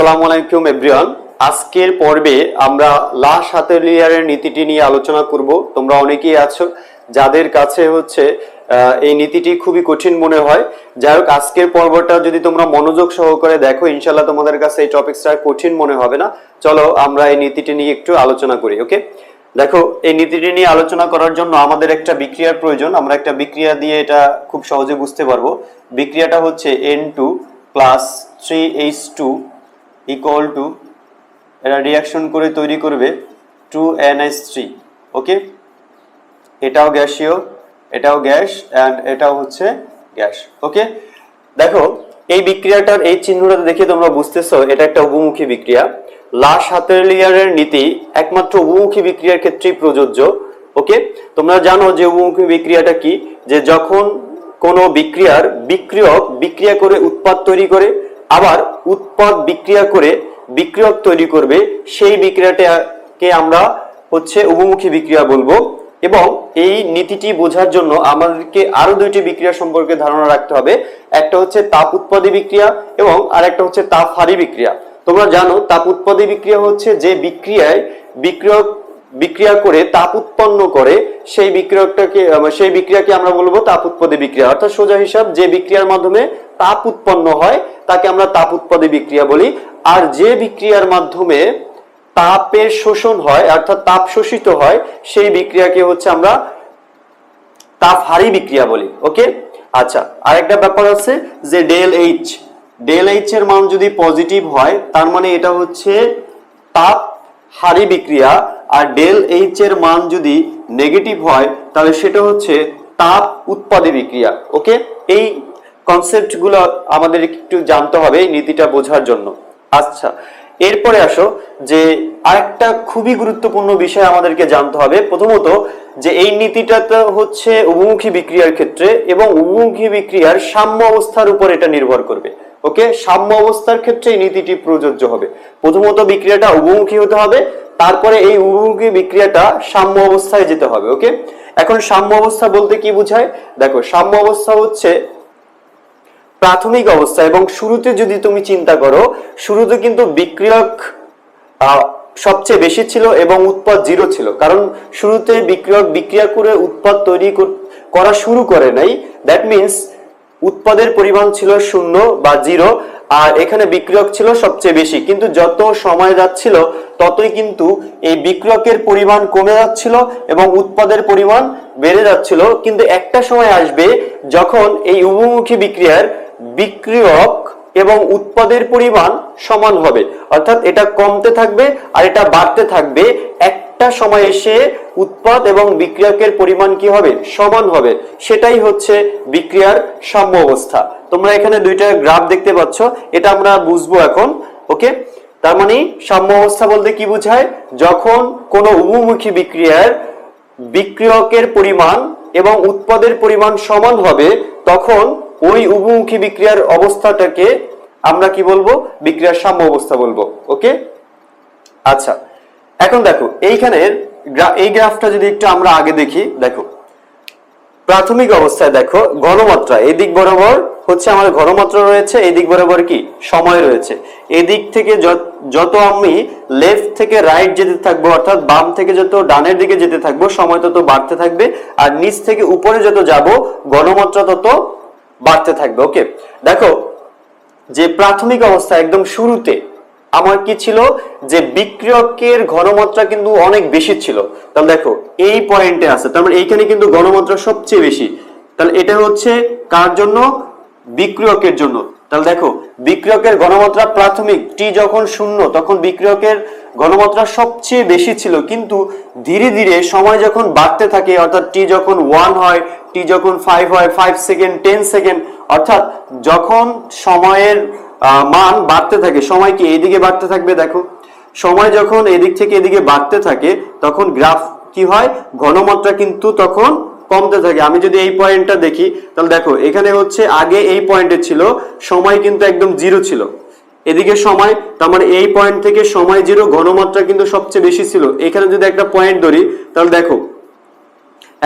আসসালামু আলাইকুম, এভরিওয়ান। আজকের পর্বে আমরা লাশ হাতের লেয়ারের নীতিটি নিয়ে আলোচনা করব। তোমরা অনেকেই আছো যাদের কাছে হচ্ছে এই নীতিটি খুবই কঠিন মনে হয়। যাই হোক, আজকের পর্বটা যদি তোমরা মনোযোগ সহকারে দেখো ইনশাল্লাহ তোমাদের কাছে এই টপিকসটা কঠিন মনে হবে না। চলো আমরা এই নীতিটি নিয়ে একটু আলোচনা করি, ওকে? দেখো, এই নীতিটি নিয়ে আলোচনা করার জন্য আমাদের একটা বিক্রিয়ার প্রয়োজন। আমরা একটা বিক্রিয়া দিয়ে এটা খুব সহজে বুঝতে পারব। বিক্রিয়াটা হচ্ছে N two plus three H two equal to এরা রিয়াকশন করে তৈরি করবে টু এনএস থ্রি ওকে এটাও গ্যাসীয়, এটাও গ্যাস অ্যান্ড এটাও হচ্ছে গ্যাস ওকে দেখো, এই বিক্রিয়াটার এই চিহ্নটা দেখে তোমরা বুঝতেছো, এটা একটা উভমুখী বিক্রিয়া। লাশ হাতের লেয়ারের নীতি একমাত্র উভমুখী বিক্রিয়ার ক্ষেত্রেই প্রযোজ্য ওকে তোমরা জানো যে উভমুখী বিক্রিয়াটা কি? যে যখন কোনো বিক্রিয়ার বিক্রিয়ক বিক্রিয়া করে উৎপাদ তৈরি করে আবার উৎপাদ বিক্রিয়া করে বিক্রিয়ক তৈরি করবে, সেই বিক্রিয়াটাকে আমরা হচ্ছে উভমুখী বিক্রিয়া বলব। এবং এই নীতিটি বোঝার জন্য আমাদেরকে আরও দুইটি বিক্রিয়া সম্পর্কে ধারণা রাখতে হবে। একটা হচ্ছে তাপ উৎপাদী বিক্রিয়া এবং আরেকটা হচ্ছে তাপ হারি বিক্রিয়া। তোমরা জানো, তাপ উৎপাদী বিক্রিয়া হচ্ছে যে বিক্রিয়ায় বিক্রিয়ক বিক্রিয়া করে তাপ উৎপন্ন করে, সেই বিক্রিয়কটাকে সেই বিক্রিয়াকে আমরা বলব তাপ উৎপাদী বিক্রিয়া। অর্থাৎ সোজা হিসাব, যে বিক্রিয়ার মাধ্যমে তাপ উৎপন্ন হয়, তাকে আমরা তাপ উৎপাদী বিক্রিয়া বলি। আর যে বিক্রিয়ার মাধ্যমে তাপের শোষণ হয়, অর্থাৎ তাপ শোষিত হয়, সেই বিক্রিয়াকে হচ্ছে আমরা তাপ হারি বিক্রিয়া বলি। ওকে? আচ্ছা আর একটা ব্যাপার আছে যে ডেল এইচ। ডেল এইচ এর মান যদি পজিটিভ হয়, তার মানে এটা হচ্ছে তাপ হারি বিক্রিয়া আর ডেল এইচ এর মান যদি নেগেটিভ হয়, তাহলে সেটা হচ্ছে তাপ উৎপাদী বিক্রিয়া ওকে এই কনসেপ্টগুলো আমাদের একটু জানতে হবে এই নীতিটা বোঝার জন্য। আচ্ছা এরপরে আসো, যে আরেকটা খুবই গুরুত্বপূর্ণ বিষয় আমাদেরকে জানতে হবে, প্রথমত যে এই নীতিটা তো হচ্ছে উভমুখী বিক্রিয়ার ক্ষেত্রে এবং উভমুখী বিক্রিয়ার সাম্য অবস্থার উপর এটা নির্ভর করবে। ওকে? সাম্য অবস্থার ক্ষেত্রে এই নীতিটি প্রযোজ্য হবে। প্রথমত বিক্রিয়াটা উভমুখী হতে হবে, তারপরে এই উভমুখী বিক্রিয়াটা সাম্য অবস্থায় যেতে হবে, ওকে? এখন সাম্য অবস্থা বলতে কি বোঝায়? দেখো, সাম্য অবস্থা হচ্ছে প্রাথমিক অবস্থা এবং শুরুতে যদি তুমি চিন্তা করো, শুরুতে কিন্তু বিক্রিয়ক সবচেয়ে বেশি ছিল এবং উৎপাদ জিরো ছিল। কারণ শুরুতে বিক্রিয়ক, বিক্রিয়া করে উৎপাদ তৈরি করা শুরু করে নাই। দ্যাট মিন্স উৎপাদের পরিমাণ ছিল শূন্য বা জিরো, আর এখানে বিক্রিয়ক ছিল সবচেয়ে বেশি। কিন্তু যত সময় যাচ্ছিল, ততই কিন্তু এই বিক্রিয়কের পরিমাণ কমে যাচ্ছিল এবং উৎপাদের পরিমাণ বেড়ে যাচ্ছিল। কিন্তু একটা সময় আসবে যখন এই উভমুখী বিক্রিয়ার বিক্রিয়ক এবং উৎপাদের পরিমাণ সমান হবে। অর্থাৎ এটা কমতে থাকবে আর এটা বাড়তে থাকবে। একটা সময় এসে উৎপাদ এবং বিক্রিয়কের পরিমাণ কি হবে? সমান হবে। সেটাই হচ্ছে বিক্রিয়ার সাম্য অবস্থা। তোমরা এখানে দুইটা গ্রাফ দেখতে পাচ্ছ। এটা আমরা বুঝব এখন, ওকে? তার মানে সাম্য অবস্থা বলতে কি বোঝায়? যখন কোনো উভমুখী বিক্রিয়ার বিক্রিয়কের পরিমাণ এবং উৎপাদের পরিমাণ সমান হবে, তখন ওই উভমুখী বিক্রিয়ার অবস্থাটাকে আমরা কি বলব? বিক্রিয়ার সাম্য অবস্থা বলব, ওকে? আচ্ছা। এখন দেখো এইখানের এই গ্রাফটা যদি একটু আমরা আগে দেখি, দেখো। প্রাথমিক অবস্থায় দেখো, ঘনমাত্রা। এই দিক বরাবর হচ্ছে আমার ঘনমাত্রা রয়েছে এই দিক বরাবর কি? সময় রয়েছে। এদিক থেকে যত আমি লেফট থেকে রাইট যেতে থাকব, অর্থাৎ বাম থেকে যত ডানের দিকে যেতে থাকব, সময় তত বাড়তে থাকবে। আর নিচ থেকে উপরে যত যাব, ঘনমাত্রা তত বাড়তে থাকবে ওকে দেখো, যে প্রাথমিক অবস্থা একদম শুরুতে আমার কি ছিল? যে বিক্রিয়কের ঘনমাত্রা কিন্তু অনেক বেশি ছিল। তাহলে দেখো, এই পয়েন্টে আছে। তার মানে এইখানে কিন্তু ঘনমাত্রা সবচেয়ে বেশি। তাহলে এটা হচ্ছে কার জন্য? বিক্রিয়কের জন্য। তাহলে দেখো, বিক্রিয়কের ঘনমাত্রা প্রাথমিক টি যখন শূন্য, তখন বিক্রিয়কের ঘনমাত্রা সবচেয়ে বেশি ছিল। কিন্তু ধীরে ধীরে সময় যখন বাড়তে থাকে, অর্থাৎ টি যখন ওয়ান হয় টি যখন ফাইভ হয় ফাইভ সেকেন্ড টেন সেকেন্ড অর্থাৎ যখন সময়ের মান বাড়তে থাকে, সময় কি এইদিকে বাড়তে থাকবে দেখো। সময় যখন এদিক থেকে এদিকে বাড়তে থাকে, তখন গ্রাফ কি হয়? ঘনমাত্রা কিন্তু তখন কমতে থাকে। আমি যদি এই পয়েন্টটা দেখি, তাহলে দেখো, এখানে হচ্ছে আগে এই পয়েন্টে ছিল, সময় কিন্তু একদম জিরো ছিল। এদিকে সময়, তার মানে এই পয়েন্ট থেকে সময় জিরো, ঘনমাত্রা কিন্তু সবচেয়ে বেশি ছিল। এখানে যদি একটা পয়েন্ট ধরি, তাহলে দেখো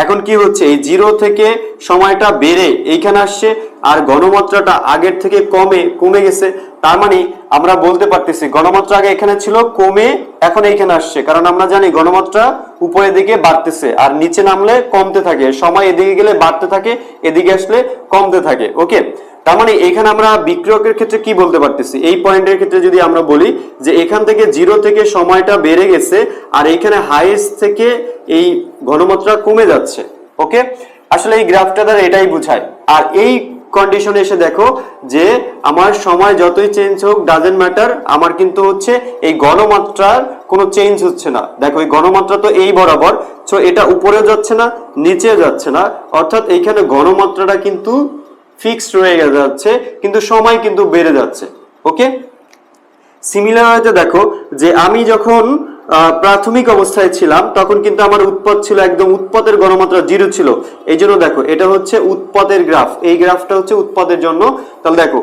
এখন কি হচ্ছে? এই জিরো থেকে সময়টা বেড়ে এইখানে আসছে আর গণমাত্রাটা আগের থেকে কমে কমে গেছে। তার মানে আমরা বলতে পারতেছি গণমাত্রা আগে এখানে ছিল, কমে এখন এইখানে আসছে। কারণ আমরা জানি গণমাত্রা উপরের দিকে বাড়তেছে আর নিচে নামলে কমতে থাকে। সময় এদিকে গেলে বাড়তে থাকে, এদিকে আসলে কমতে থাকে। ওকে? তার মানে এখানে আমরা বিক্রয়কের ক্ষেত্রে কি বলতে পারতেছি? এই পয়েন্টের ক্ষেত্রে যদি আমরা বলি যে এখান থেকে জিরো থেকে সময়টা বেড়ে গেছে আর এখানে হাইয়েস্ট থেকে এই ঘনমাত্রা কমে যাচ্ছে ওকে আসলে এই গ্রাফটা দ্বারা এটাই বোঝায়। আর এই কন্ডিশনে এসে দেখো যে আমার সময় যতই চেঞ্জ হোক ডাজেন্ট ম্যাটার আমার কিন্তু হচ্ছে এই গণমাত্রার কোনো চেঞ্জ হচ্ছে না। দেখো, এই গণমাত্রা তো এই বরাবর সো এটা উপরেও যাচ্ছে না, নিচেও যাচ্ছে না। অর্থাৎ এইখানে গণমাত্রাটা কিন্তু ফিক্সড হয়ে যাচ্ছে, কিন্তু সময় কিন্তু বেড়ে যাচ্ছে, ওকে? সিমিলার হয়তো দেখো, যে আমি যখন প্রাথমিক অবস্থায় ছিলাম, তখন কিন্তু আমার উৎপাদ ছিল একদম উৎপাদের গণমাত্রা জিরো ছিল। এই জন্য দেখো, এটা হচ্ছে উৎপাদের গ্রাফ এই গ্রাফটা হচ্ছে উৎপাদের জন্য। তাহলে দেখো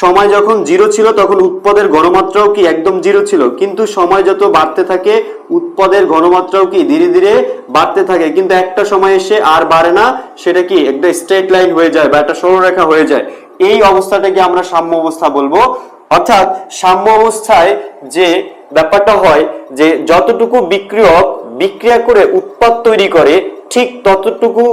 সময় যখন জিরো ছিল, তখন উৎপাদের গণমাত্রাও কি একদম জিরো ছিল? কিন্তু সময় যত বাড়তে থাকে, উৎপাদের গণমাত্রাও কি ধীরে ধীরে বাড়তে থাকে। কিন্তু একটা সময় এসে আর বাড়ে না, সেটা কি একটা স্ট্রেট লাইন হয়ে যায় বা একটা সরলরেখা হয়ে যায়। এই অবস্থাটাকে আমরা সাম্য অবস্থা বলব। অর্থাৎ সাম্য অবস্থায় যে ব্যাপারটা হয়, যে যতটুকু বিক্রিয়ক বিক্রিয়া করে উৎপাদ তৈরি করে, ঠিক ততটুকু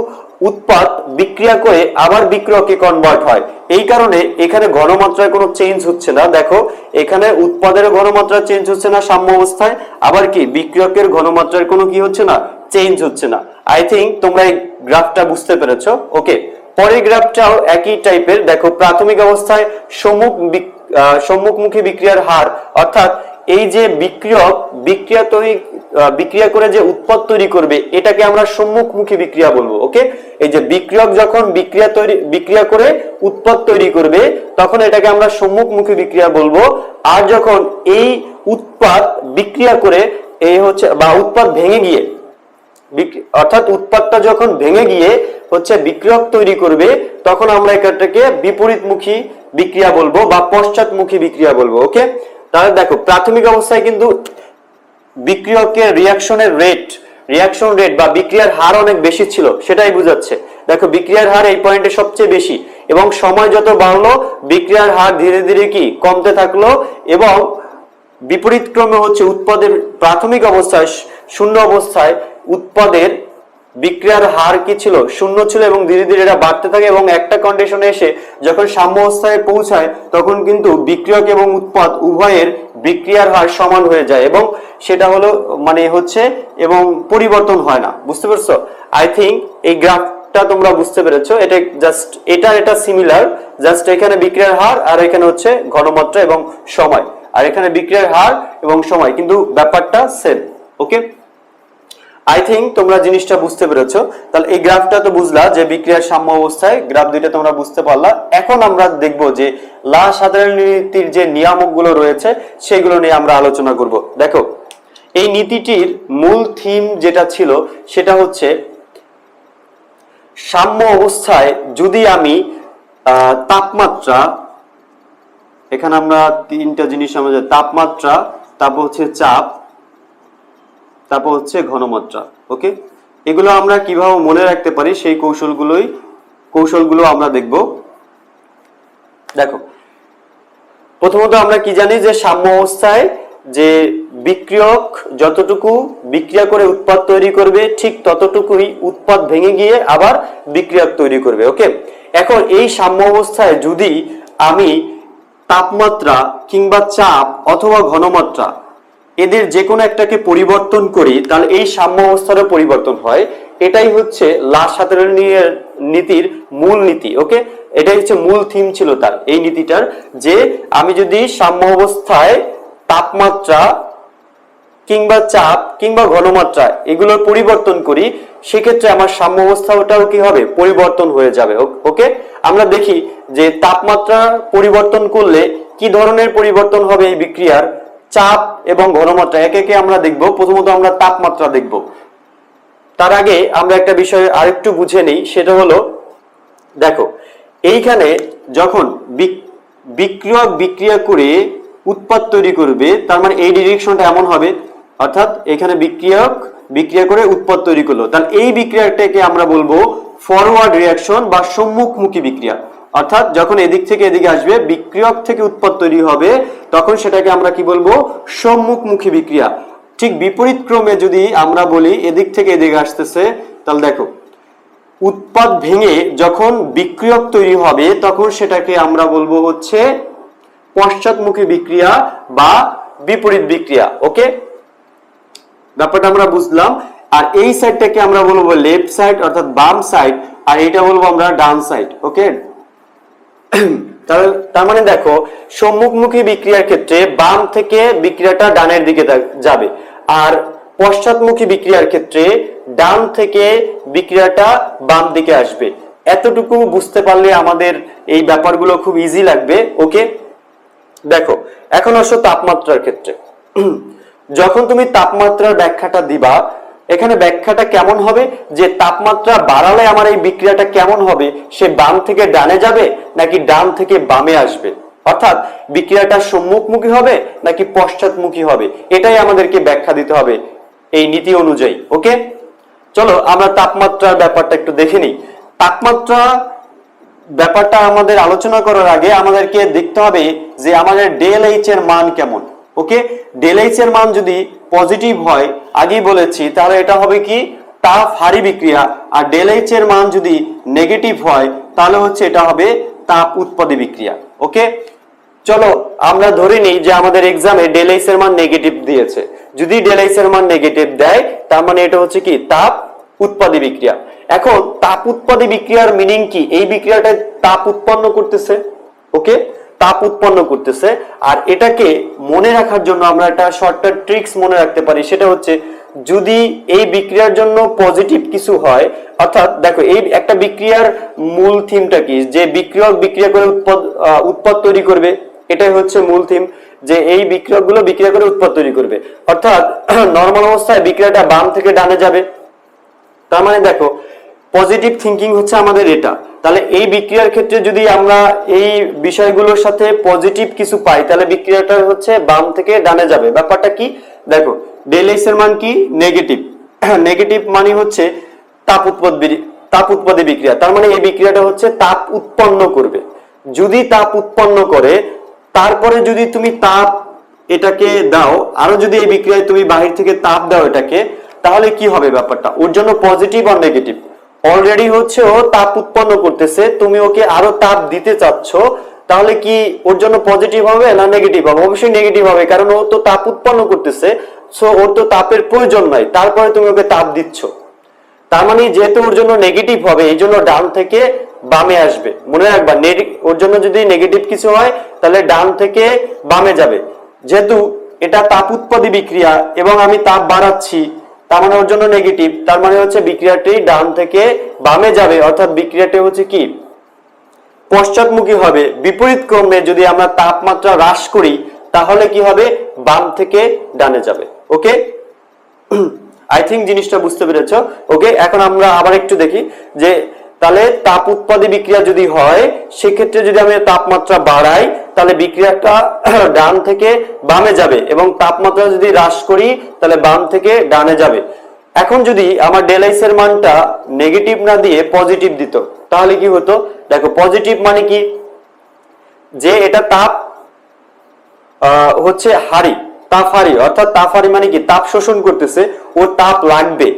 উৎপাদ বিক্রিয়া করে আবার বিক্রিয়কে কনভার্ট হয়। এই কারণে এখানে ঘনমাত্রায় কোনো চেঞ্জ হচ্ছে না। দেখো, এখানে উৎপাদের ঘনমাত্রা চেঞ্জ হচ্ছে না সাম্য অবস্থায়, আবার কি বিক্রিয়কের ঘনমাত্রার কোনো কি হচ্ছে না? চেঞ্জ হচ্ছে না। আই থিঙ্ক তোমরা এই গ্রাফটা বুঝতে পেরেছ। ওকে পরের গ্রাফটাও একই টাইপের দেখো, প্রাথমিক অবস্থায় সম্মুখ সম্মুখমুখী বিক্রিয়ার হার, অর্থাৎ এই যে বিক্রিয়ক বিক্রিয়া তৈরি বিক্রিয়া করে যে উৎপাদ তৈরি করবে, এটাকে আমরা সম্মুখমুখী বিক্রিয়া বলব, ওকে? এই যে বিক্রিয়ক যখন বিক্রিয়া তৈরি, বিক্রিয়া করে উৎপাদ তৈরি করবে, তখন এটাকে আমরা সম্মুখমুখী বিক্রিয়া বলব। আর যখন এই উৎপাদ বিক্রিয়া করে, এই হচ্ছে, বা উৎপাদ ভেঙে গিয়ে অর্থাৎ উৎপাদটা যখন ভেঙে গিয়ে হচ্ছে বিক্রিয়ক তৈরি করবে, তখন আমরা এটাকে বিপরীতমুখী বিক্রিয়া বলব বা পশ্চাৎমুখী বিক্রিয়া বলব, ওকে? তাহলে দেখো, প্রাথমিক অবস্থায় কিন্তু বিক্রিয়কের রিয়াকশনের রেট রিয়াকশন রেট বা বিক্রিয়ার হার অনেক বেশি ছিল, সেটাই বোঝাচ্ছে। দেখো, বিক্রিয়ার হার এই পয়েন্টে সবচেয়ে বেশি এবং সময় যত বাড়লো, বিক্রিয়ার হার ধীরে ধীরে কি কমতে থাকল এবং বিপরীত ক্রমে হচ্ছে উৎপাদের প্রাথমিক অবস্থায় শূন্য অবস্থায় উৎপাদের বিক্রিয়ার হার কি ছিল? শূন্য ছিল এবং ধীরে ধীরে এটা বাড়তে থাকে এবং একটা কন্ডিশনে এসে যখন সাম্য অবস্থায় পৌঁছায়, তখন কিন্তু বিক্রিয়ক এবং উৎপাদ উভয়ের বিক্রিয়ার হার সমান হয়ে যায় এবং সেটা হলো মানে হচ্ছে এবং পরিবর্তন হয় না। বুঝতে পারছ? আই থিঙ্ক এই গ্রাফটা তোমরা বুঝতে পেরেছ। এটা জাস্ট এটা এটা সিমিলার জাস্ট এখানে বিক্রিয়ার হার আর এখানে হচ্ছে ঘনমাত্রা এবং সময়। আর এখানে বিক্রিয়ার হার এবং সময়, কিন্তু ব্যাপারটা সেম ওকে আই থিঙ্ক তোমরা জিনিসটা বুঝতে পেরেছ। তাহলে এই গ্রাফটা তো বুঝলা যে বিক্রিয়ার সাম্য অবস্থায় গ্রাফ দুইটা তোমরা বুঝতে পারলা। এখন আমরা দেখব যে লা সাধারণ নীতির যে নিয়ামকগুলো রয়েছে, সেগুলো নিয়ে আমরা আলোচনা করব। দেখো, এই নীতিটির মূল থিম যেটা ছিল, সেটা হচ্ছে সাম্য অবস্থায় যদি আমি তাপমাত্রা, এখানে আমরা তিনটা জিনিস আমাদের তাপমাত্রা, তারপর হচ্ছে চাপ তারপর হচ্ছে ঘনমাত্রা ওকে এগুলো আমরা কীভাবে মনে রাখতে পারি সেই কৌশলগুলোই, কৌশলগুলো আমরা দেখব। দেখো, প্রথমত আমরা কি জানি যে সাম্য অবস্থায় যে বিক্রিয়ক যতটুকু বিক্রিয়া করে উৎপাদ তৈরি করবে, ঠিক ততটুকুই উৎপাদ ভেঙে গিয়ে আবার বিক্রিয়ক তৈরি করবে ওকে এখন এই সাম্য অবস্থায় যদি আমি তাপমাত্রা কিংবা চাপ অথবা ঘনমাত্রা এদের যে কোনো একটাকে পরিবর্তন করি, তাহলে এই সাম্য অবস্থারও পরিবর্তন হয়। এটাই হচ্ছে লাশ হাতের নীতির মূল নীতি, ওকে? এটাই হচ্ছে মূল থিম ছিল তার, এই নীতিটার, যে আমি যদি সাম্য অবস্থায় তাপমাত্রা কিংবা চাপ কিংবা ঘনমাত্রা এগুলোর পরিবর্তন করি, সেক্ষেত্রে আমার সাম্য অবস্থাটাও কি হবে? পরিবর্তন হয়ে যাবে ওকে? আমরা দেখি যে তাপমাত্রা পরিবর্তন করলে কি ধরনের পরিবর্তন হবে এই বিক্রিয়ার? চাপ এবং ঘনমাত্রা, একে একে আমরা দেখব। প্রথমত আমরা তাপমাত্রা দেখব। তার আগে আমরা একটা বিষয় আরেকটু বুঝে নেই, সেটা হলো, দেখো, এইখানে যখন বিক- বিক্রিয়ক বিক্রিয়া করে উৎপাদ তৈরি করবে, তার মানে এই ডিরেকশনটা এমন হবে, অর্থাৎ এখানে বিক্রিয়ক বিক্রিয়া করে উৎপাদ তৈরি করল। তাহলে এই বিক্রিয়াটাকে আমরা বলব ফরওয়ার্ড রিয়াকশন বা সম্মুখমুখী বিক্রিয়া। অর্থাৎ যখন এদিক থেকে এদিকে আসবে, বিক্রিয়ক থেকে উৎপাদ তৈরি হবে, তখন সেটাকে আমরা কি বলব? সম্মুখমুখী বিক্রিয়া। ঠিক বিপরীত ক্রমে যদি আমরা বলি, এদিক থেকে এদিকে আসতেছে, তাহলে দেখো, উৎপাদ ভেঙে যখন বিক্রিয়ক তৈরি হবে, তখন সেটাকে আমরা বলব হচ্ছে পশ্চাৎমুখী বিক্রিয়া বা বিপরীত বিক্রিয়া, ওকে? ব্যাপারটা আমরা বুঝলাম। আর এই সাইডটাকে আমরা বলব লেফট সাইড অর্থাৎ বাম সাইড আর এটা বলব আমরা ডান সাইড ওকে? তার- মানে দেখো, সম্মুখমুখী বিক্রিয়ার ক্ষেত্রে বাম থেকে বিক্রিয়াটা ডানের দিকে যাবে। আর পশ্চাৎমুখী বিক্রিয়ার ক্ষেত্রে ডান থেকে বিক্রিয়াটা বাম দিকে আসবে। এতটুকু বুঝতে পারলে আমাদের এই ব্যাপারগুলো খুব ইজি লাগবে ওকে দেখো, এখন আসো তাপমাত্রার ক্ষেত্রে। যখন তুমি তাপমাত্রার ব্যাখ্যাটা দিবা এখানে ব্যাখ্যাটা কেমন হবে? যে তাপমাত্রা বাড়ালে আমার এই বিক্রিয়াটা কেমন হবে? সে বাম থেকে ডানে যাবে নাকি ডান থেকে বামে আসবে? অর্থাৎ বিক্রিয়াটা সম্মুখমুখী হবে নাকি পশ্চাৎমুখী হবে? এটাই আমাদেরকে ব্যাখ্যা দিতে হবে এই নীতি অনুযায়ী, ওকে? চলো আমরা তাপমাত্রার ব্যাপারটা একটু দেখে নিই। তাপমাত্রা ব্যাপারটা আমাদের আলোচনা করার আগে আমাদেরকে দেখতে হবে যে আমাদের ডেল এইচ এর মান কেমন, ওকে? ডেল এইচ এর মান যদি পজিটিভ হয়, আগেই বলেছি, তাহলে এটা হবে কি? তাপ হারি বিক্রিয়া। আর ডেল এর মান যদি নেগেটিভ হয়, তাহলে হচ্ছে এটা হবে তাপ উৎপাদী বিক্রিয়া। ওকে চলো, আমরা ধরে নিই যে আমাদের এক্সামে ডেল এর মান নেগেটিভ দিয়েছে। যদি ডেল এর মান নেগেটিভ দেয়, তার মানে এটা হচ্ছে কি? তাপ উৎপাদী বিক্রিয়া। এখন, তাপ উৎপাদী বিক্রিয়ার মিনিং কি? এই বিক্রিয়াটা তাপ উৎপন্ন করতেছে। ওকে তাপ উৎপন্ন করতেছে। আর এটাকে মনে রাখার জন্য আমরা একটা শর্টকাট ট্রিক্স মনে রাখতে পারি। সেটা হচ্ছে, যদি এই বিক্রিয়ার জন্য পজিটিভ কিছু হয়, অর্থাৎ দেখো, এই একটা বিক্রিয়ার মূল থিমটা কি? যে বিক্রিয়ক বিক্রিয়া করে উৎপাদ উৎপাদ তৈরি করবে, এটাই হচ্ছে মূল থিম যে এই বিক্রিয়কগুলো বিক্রিয়া করে উৎপাদ তৈরি করবে। অর্থাৎ নর্মাল অবস্থায় বিক্রিয়াটা বাম থেকে ডানে যাবে। তার মানে দেখো পজিটিভ থিঙ্কিং হচ্ছে আমাদের এটা তাহলে এই বিক্রিয়ার ক্ষেত্রে যদি আমরা এই বিষয়গুলোর সাথে পজিটিভ কিছু পাই, তাহলে বিক্রিয়াটা হচ্ছে বাম থেকে ডানে যাবে। ব্যাপারটা কি? দেখো ডেল এর মান কি? নেগেটিভ নেগেটিভ মানে হচ্ছে তাপ উৎপদ তাপ উৎপাদী বিক্রিয়া। তার মানে এই বিক্রিয়াটা হচ্ছে তাপ উৎপন্ন করবে। যদি তাপ উৎপন্ন করে, তারপরে যদি তুমি তাপ এটাকে দাও, আরও যদি এই বিক্রিয়ায় তুমি বাহির থেকে তাপ দাও এটাকে, তাহলে কি হবে ব্যাপারটা? ওর জন্য পজিটিভ আর নেগেটিভ অলরেডি হচ্ছে ও তাপ উৎপন্ন করতেছে, তুমি ওকে আরও তাপ দিতে চাচ্ছ, তাহলে কি ওর জন্য পজিটিভ হবে না নেগেটিভ হবে? অবশ্যই নেগেটিভ হবে, কারণ ও তো তাপ উৎপন্ন করতেছে সো ওর তো তাপের প্রয়োজন নাই, তারপরে তুমি ওকে তাপ দিচ্ছ। তার মানে যেহেতু ওর জন্য নেগেটিভ হবে, এই জন্য ডান থেকে বামে আসবে। মনে রাখবা ওর জন্য যদি নেগেটিভ কিছু হয়, তাহলে ডান থেকে বামে যাবে। যেহেতু এটা তাপ উৎপাদী বিক্রিয়া, এবং আমি তাপ বাড়াচ্ছি তার মানে ওর জন্য নেগেটিভ তার মানে হচ্ছে বিক্রিয়াটি ডান থেকে বামে যাবে, অর্থাৎ বিক্রিয়াটি হচ্ছে কি? পশ্চাৎমুখী হবে। বিপরীত ক্রমে যদি আমরা তাপমাত্রা হ্রাস করি, তাহলে কি হবে? বাম থেকে ডানে যাবে। ওকে? আই থিঙ্ক জিনিসটা বুঝতে পেরেছ। ওকে, এখন আমরা আবার একটু দেখি যে তাহলে তাপ উৎপাদী বিক্রিয়া যদি হয়, সেক্ষেত্রে যদি আমি তাপমাত্রা বাড়াই, তাহলে বিক্রিয়াটা ডান থেকে বামে যাবে এবং তাপমাত্রা যদি হ্রাস করি, তাহলে বাম থেকে ডানে যাবে। এখন যদি আমার ডেলাইস এর মানটা নেগেটিভ না দিয়ে পজিটিভ দিত, তাহলে কি হতো? দেখো পজিটিভ মানে কি? যে এটা তাপ হচ্ছে হারি তাপ হারি অর্থাৎ তাপ হারি মানে কি? তাপ শোষণ করতেছে ও তাপ লাগবে।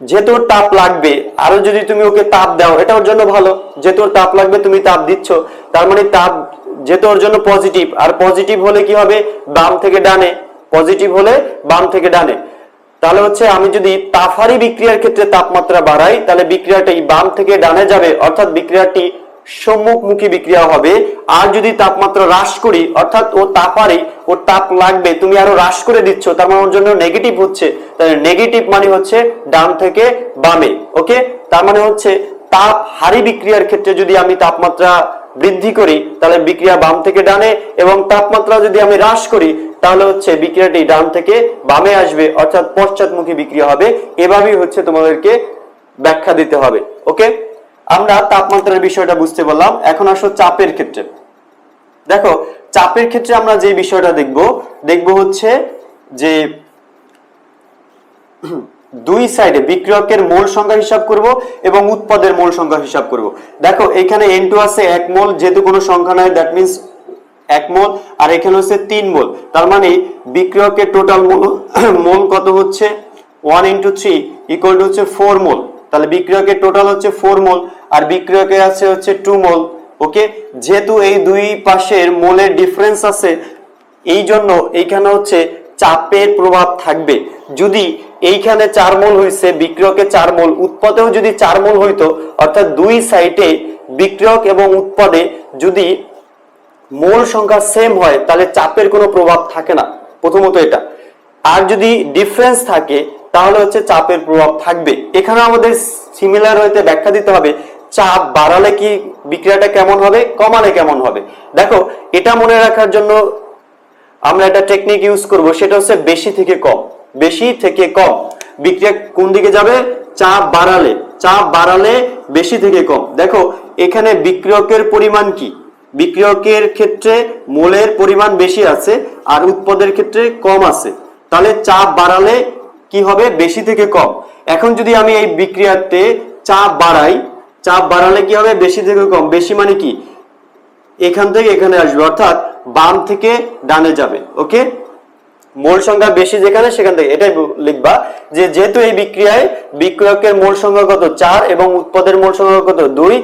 যেহেতু তাপ লাগবে, আরও যদি তুমি ওকে তাপ দাও এটা ওর জন্য ভালো। যেহেতু ওর তাপ লাগবে, তুমি তাপ দিচ্ছ। তার মানে তাপ যেহেতু ওর জন্য পজিটিভ আর পজিটিভ হলে কি হবে? বাম থেকে ডানে। পজিটিভ হলে বাম থেকে ডানে। তাহলে হচ্ছে আমি যদি তাফারি বিক্রিয়ার ক্ষেত্রে তাপমাত্রা বাড়াই, তাহলে বিক্রিয়াটি বাম থেকে ডানে যাবে, অর্থাৎ বিক্রিয়াটি সম্মুখমুখী বিক্রিয়া হবে। আর যদি তাপমাত্রা হ্রাস করি, অর্থাৎ ও তাপারে ও তাপ লাগবে, তুমি আরও হ্রাস করে দিচ্ছ, তার মানে ওর জন্য নেগেটিভ হচ্ছে, তাহলে নেগেটিভ মানে হচ্ছে ডান থেকে বামে ওকে তার মানে হচ্ছে তাপ হারি বিক্রিয়ার ক্ষেত্রে যদি আমি তাপমাত্রা বৃদ্ধি করি, তাহলে বিক্রিয়া বাম থেকে ডানে এবং তাপমাত্রা যদি আমি হ্রাস করি, তাহলে হচ্ছে বিক্রিয়াটি ডান থেকে বামে আসবে, অর্থাৎ পশ্চাৎমুখী বিক্রিয়া হবে। এভাবেই হচ্ছে তোমাদেরকে ব্যাখ্যা দিতে হবে ওকে আমরা তাপমাত্রার বিষয়টা বুঝতে পারলাম। এখন আসো চাপের ক্ষেত্রে। দেখো, চাপের ক্ষেত্রে আমরা যে বিষয়টা দেখব দেখব হচ্ছে যে দুই সাইডে বিক্রিয়কের মোল সংখ্যা হিসাব করব এবং উৎপাদের মোল সংখ্যা হিসাব করব। দেখো, এখানে এন টু আছে এক মোল, যেহেতু কোনো সংখ্যা নাই দ্যাট মিনস এক মোল, আর এখানে হচ্ছে তিন মোল। তার মানে বিক্রিয়কের টোটাল মোল কত হচ্ছে? One into three equal to হচ্ছে ফোর মোল। তাহলে বিক্রিয়কের টোটাল হচ্ছে ফোর মোল। আর বিক্রিয়কে আছে হচ্ছে টু মোল ওকে যেহেতু এই দুই পাশের মোলের ডিফারেন্স আছে এই জন্য এইখানে হচ্ছে চাপের প্রভাব থাকবে। যদি এইখানে চার মোল হয়েছে বিক্রিয়কে চার মোল উৎপাদেও যদি চার মোল হইতো, অর্থাৎ দুই সাইডে বিক্রিয়ক এবং উৎপাদে যদি মোল সংখ্যা সেম হয়, তাহলে চাপের কোনো প্রভাব থাকে না, প্রথমত এটা। আর যদি ডিফারেন্স থাকে, তাহলে হচ্ছে চাপের প্রভাব থাকবে। এখানে আমাদের সিমিলার হইতে ব্যাখ্যা দিতে হবে চাপ বাড়ালে কি বিক্রিয়াটা কেমন হবে, কমালে কেমন হবে? দেখো, এটা মনে রাখার জন্য আমরা একটা টেকনিক ইউজ করব, সেটা হচ্ছে বেশি থেকে কম। বেশি থেকে কম। বিক্রিয়া কোন দিকে যাবে? চাপ বাড়ালে। চাপ বাড়ালে বেশি থেকে কম। দেখো, এখানে বিক্রিয়কের পরিমাণ কি? বিক্রিয়কের ক্ষেত্রে মোলের পরিমাণ বেশি আছে আর উৎপাদের ক্ষেত্রে কম আছে। তাহলে চাপ বাড়ালে কি হবে? বেশি থেকে কম। এখন যদি আমি এই বিক্রিয়াতে চাপ বাড়াই চাপ বাড়ালে কি হবে? বেশি থেকে কম। বেশি মানে কি? এখান থেকে এখানে আসবে। অর্থাৎ বাম থেকে ডানে যাবে। ওকে মোল সংখ্যা বেশি যেখানে, সেখান থেকে। এটাই লিখবা যে যেহেতু এই বিক্রিয়ায় বিক্রিয়কের মোল সংখ্যা কত? চার এবং উৎপাদের মোল সংখ্যা কত? দুই।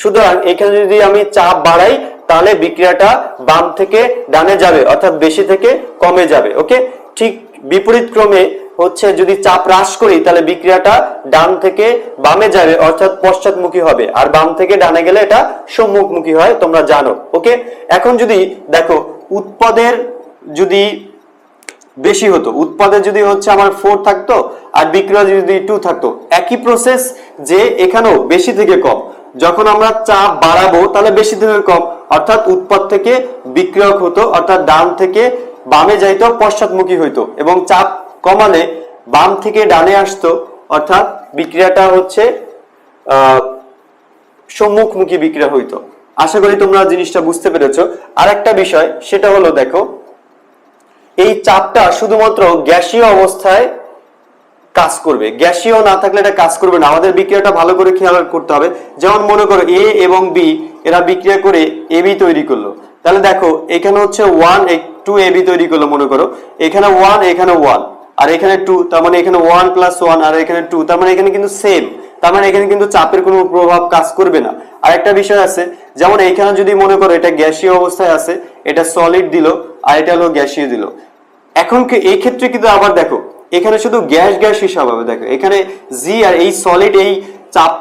সুতরাং এখানে যদি আমি চাপ বাড়াই, তাহলে বিক্রিয়াটা বাম থেকে ডানে যাবে। অর্থাৎ বেশি থেকে কমে যাবে। ওকে ঠিক বিপরীত ক্রমে হচ্ছে যদি চাপ হ্রাস করি, তাহলে বিক্রিয়াটা ডান থেকে বামে যাবে, অর্থাৎ পশ্চাৎমুখী হবে। আর বাম থেকে ডানে গেলে এটা সম্মুখমুখী হয়, তোমরা জানো। ওকে? এখন যদি দেখো, উৎপাদের যদি বেশি হতো উৎপাদে যদি হচ্ছে আমার ফোর থাকতো, আর বিক্রয় যদি টু থাকতো, একই প্রসেস যে এখানেও বেশি থেকে কম। যখন আমরা চাপ বাড়াবো, তাহলে বেশি থেকে কম। অর্থাৎ উৎপাদ থেকে বিক্রিয়ক হতো, অর্থাৎ ডান থেকে বামে যাইতো, পশ্চাৎমুখী হইতো। এবং চাপ কমালে বাম থেকে ডানে আসতো, অর্থাৎ বিক্রিয়াটা হচ্ছে সম্মুখমুখী বিক্রিয়া হইতো। আশা করি তোমরা জিনিসটা বুঝতে পেরেছ। আর একটা বিষয়, সেটা হলো দেখো, এই চাপটা শুধুমাত্র গ্যাসীয় অবস্থায় কাজ করবে। গ্যাসীয় না থাকলে এটা কাজ করবে না। আমাদের বিক্রিয়াটা ভালো করে খেয়াল করতে হবে। যেমন মনে করো, এ এবং বি, এরা বিক্রিয়া করে এ, বি তৈরি করল। তাহলে দেখো, এখানে হচ্ছে ওয়ান টু, এ, বি তৈরি করল মনে করো। এখানে ওয়ান এখানে ওয়ান। আর এখানে টু তার মানে এখানে ওয়ান প্লাস ওয়ান আর এখানে টু তার মানে এখানে কিন্তু সেম তার মানে এখানে কিন্তু চাপের কোনো প্রভাব কাজ করবে না। আর একটা বিষয় আছে, যেমন যদি মনে করো এটা গ্যাসীয় অবস্থায় আছে, এটা সলিড দিল, আর এটা হলো গ্যাসীয় দিল। এখন এই ক্ষেত্রে কিন্তু আবার দেখো, এখানে শুধু গ্যাস গ্যাস হিসাব দেখো, এখানে জি আর এই সলিড এই চাপ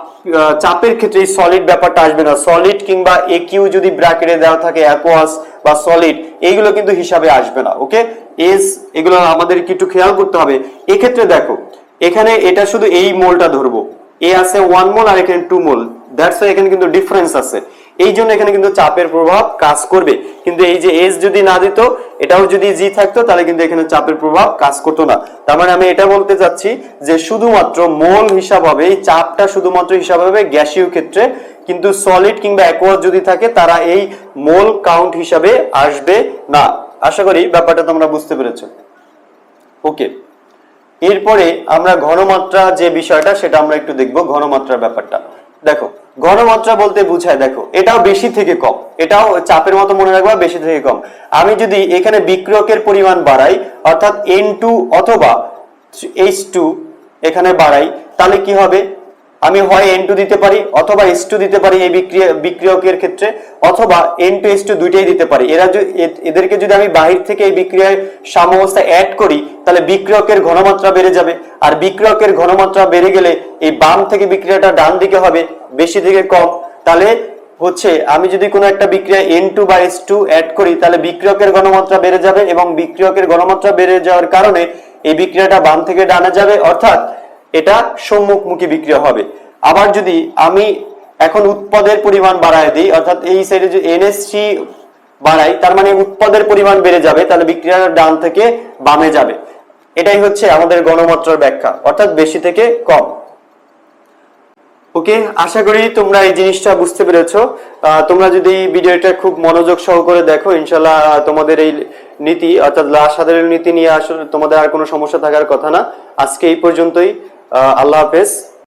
চাপের ক্ষেত্রে এই সলিড ব্যাপারটা আসবে না। সলিড কিংবা এ কিউ যদি ব্র্যাকেটে দেওয়া থাকে অ্যাকোয়াস বা সলিড এইগুলো কিন্তু হিসাবে আসবে না ওকে এস এগুলো আমাদের একটু খেয়াল করতে হবে। এক্ষেত্রে দেখো, এখানে এটা শুধু এই মোলটা ধরবো। এ আছে ওয়ান মোল আর এখানে টু মোল। দ্যাটস এখানে কিন্তু ডিফারেন্স আছে। এই জন্য এখানে কিন্তু চাপের প্রভাব কাজ করবে। কিন্তু এই যে এস যদি না দিত, এটাও যদি জি থাকতো, তাহলে কিন্তু এখানে চাপের প্রভাব কাজ করতো না। তার মানে আমি এটা বলতে চাচ্ছি যে শুধুমাত্র মোল হিসাব হবে, এই চাপটা শুধুমাত্র হিসাব হবে গ্যাসীয় ক্ষেত্রে। কিন্তু সলিড কিংবা অ্যাকোয়াস যদি থাকে, তারা এই মোল কাউন্ট হিসাবে আসবে না। আশা করি ব্যাপারটা তোমরা বুঝতে পেরেছ। ওকে। এরপরে আমরা ঘনমাত্রা যে বিষয়টা, সেটা আমরা একটু দেখব ঘনমাত্রার ব্যাপারটা। দেখো, ঘনমাত্রা বলতে বুঝায়, দেখো, এটাও বেশি থেকে কম, এটাও চাপের মতো মনে রাখবা বেশি থেকে কম। আমি যদি এখানে বিক্রিয়কের পরিমাণ বাড়াই, অর্থাৎ এন টু অথবা এইচ টু এখানে বাড়াই, তাহলে কি হবে? আমি হয় এন টু দিতে পারি অথবা এস টু দিতে পারি এই বিক্রিয়া, বিক্রিয়কের ক্ষেত্রে, অথবা এন টু এস টু দুইটাই দিতে পারি। এরা এদেরকে যদি আমি বাহির থেকে এই বিক্রিয়ায় সাম্যাবস্থা অ্যাড করি, তাহলে বিক্রিয়কের ঘনমাত্রা বেড়ে যাবে। আর বিক্রিয়কের ঘনমাত্রা বেড়ে গেলে এই বাম থেকে বিক্রিয়াটা ডান দিকে হবে, বেশি থেকে কম। তাহলে হচ্ছে, আমি যদি কোনো একটা বিক্রিয়া এন টু বা এস টু অ্যাড করি, তাহলে বিক্রিয়কের ঘনমাত্রা বেড়ে যাবে এবং বিক্রিয়কের ঘনমাত্রা বেড়ে যাওয়ার কারণে এই বিক্রিয়াটা বাম থেকে ডানে যাবে। অর্থাৎ এটা সম্মুখমুখী বিক্রিয়া হবে। আবার যদি আমি এখন উৎপাদের পরিমাণ বাড়ায় দিই, অর্থাৎ এই সাইডে যে এনএসসি বাড়াই, তার মানে উৎপাদের পরিমাণ বেড়ে যাবে, তাহলে বিক্রিয়ার ডান থেকে বামে যাবে। এটাই হচ্ছে আমাদের গণমাত্রার ব্যাখ্যা, অর্থাৎ বেশি থেকে কম। ওকে, আশা করি তোমরা এই জিনিসটা বুঝতে পেরেছ। তোমরা যদি এই ভিডিওটা খুব মনোযোগ সহকারে দেখো ইনশাল্লাহ তোমাদের এই নীতি, অর্থাৎ লাশ সাধারণ নীতি নিয়ে আসলে তোমাদের আর কোনো সমস্যা থাকার কথা না। আজকে এই পর্যন্তই। আল্লাহ হাফেজ।